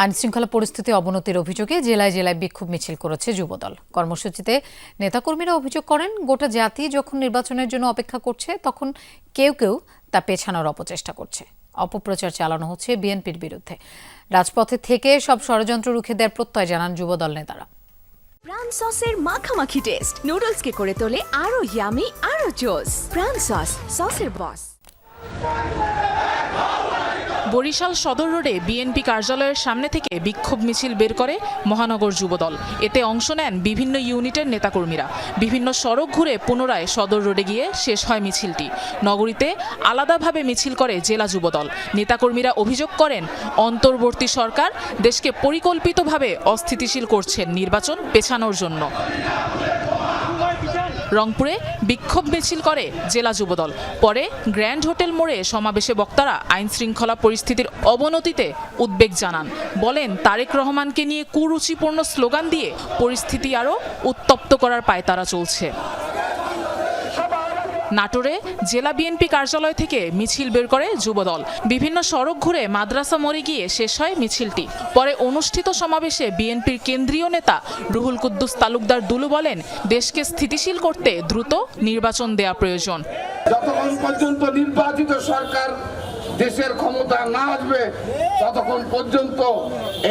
আইন শৃঙ্খলা পরিস্থিতি অবনতির অভিযোগে জেলায় জেলায় বিক্ষোভ মিছিল করেছে যুবদল। কর্মসূচিতে নেতাকর্মীরা অভিযোগ করেন, গোটা জাতি যখন নির্বাচনের জন্য অপেক্ষা করছে, তখন কেউ কেউ তা পেছানোর অপচেষ্টা করছে। অপপ্রচার চালানো হচ্ছে বিএনপির বিরুদ্ধে। রাজপথে থেকে সব ষড়যন্ত্র রুখে দেওয়ার প্রত্যয় জানান যুবদল নেতারা। প্রাণ সসের মাখামাখি টেস্ট। নুডলসকে করে তোলে আরও ইয়ামি আরও জোস প্রাণ সস, সসের বস বরিশাল সদর রোডে বিএনপি কার্যালয়ের সামনে থেকে বিক্ষোভ মিছিল বের করে মহানগর যুবদল। এতে অংশ নেন বিভিন্ন ইউনিটের নেতাকর্মীরা। বিভিন্ন সড়ক ঘুরে পুনরায় সদর রোডে গিয়ে শেষ হয় মিছিলটি। নগরীতে আলাদাভাবে মিছিল করে জেলা যুবদল। নেতাকর্মীরা অভিযোগ করেন, অন্তর্বর্তী সরকার দেশকে পরিকল্পিতভাবে অস্থিতিশীল করছেন নির্বাচন পেছানোর জন্য। রংপুরে বিক্ষোভ মিছিল করে জেলা যুবদল। পরে গ্র্যান্ড হোটেল মোড়ে সমাবেশে বক্তারা আইন শৃঙ্খলা পরিস্থিতির অবনতিতে উদ্বেগ জানান। বলেন, তারেক রহমানকে নিয়ে কুরুচিপূর্ণ স্লোগান দিয়ে পরিস্থিতি আরও উত্তপ্ত করার পায় তারা চলছে। নাটোরে জেলা বিএনপি কার্যালয় থেকে মিছিল বের করে যুবদল। বিভিন্ন সড়ক ঘুরে মাদ্রাসা মোড়ে গিয়ে শেষ হয় মিছিলটি। পরে অনুষ্ঠিত সমাবেশে বিএনপির কেন্দ্রীয় নেতা রুহুল কুদ্দুস তালুকদার দুলু বলেন, দেশকে স্থিতিশীল করতে দ্রুত নির্বাচন দেয়া প্রয়োজন। যতক্ষণ পর্যন্ত নির্বাচিত সরকার দেশের ক্ষমতা না আসবে, ততক্ষণ পর্যন্ত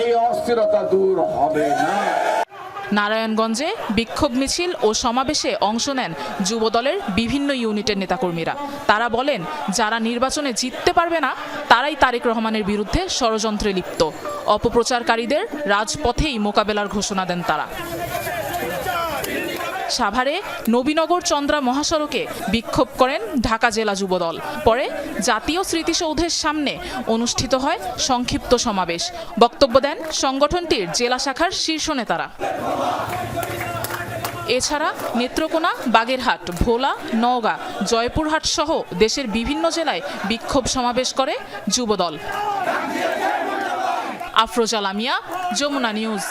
এই অস্থিরতা দূর হবে না। নারায়ণগঞ্জে বিক্ষোভ মিছিল ও সমাবেশে অংশ নেন যুবদলের বিভিন্ন ইউনিটের নেতাকর্মীরা। তারা বলেন, যারা নির্বাচনে জিততে পারবে না, তারাই তারেক রহমানের বিরুদ্ধে ষড়যন্ত্রে লিপ্ত। অপপ্রচারকারীদের রাজপথেই মোকাবেলার ঘোষণা দেন তারা। সাভারে নবীনগর চন্দ্রা মহাসড়কে বিক্ষোভ করেন ঢাকা জেলা যুবদল। পরে জাতীয় স্মৃতিসৌধের সামনে অনুষ্ঠিত হয় সংক্ষিপ্ত সমাবেশ। বক্তব্য দেন সংগঠনটির জেলা শাখার শীর্ষ নেতারা। এছাড়া নেত্রকোনা, বাগেরহাট, ভোলা, নওগাঁ, জয়পুরহাট সহ দেশের বিভিন্ন জেলায় বিক্ষোভ সমাবেশ করে যুবদল। আফরোজা লামিয়া, যমুনা নিউজ।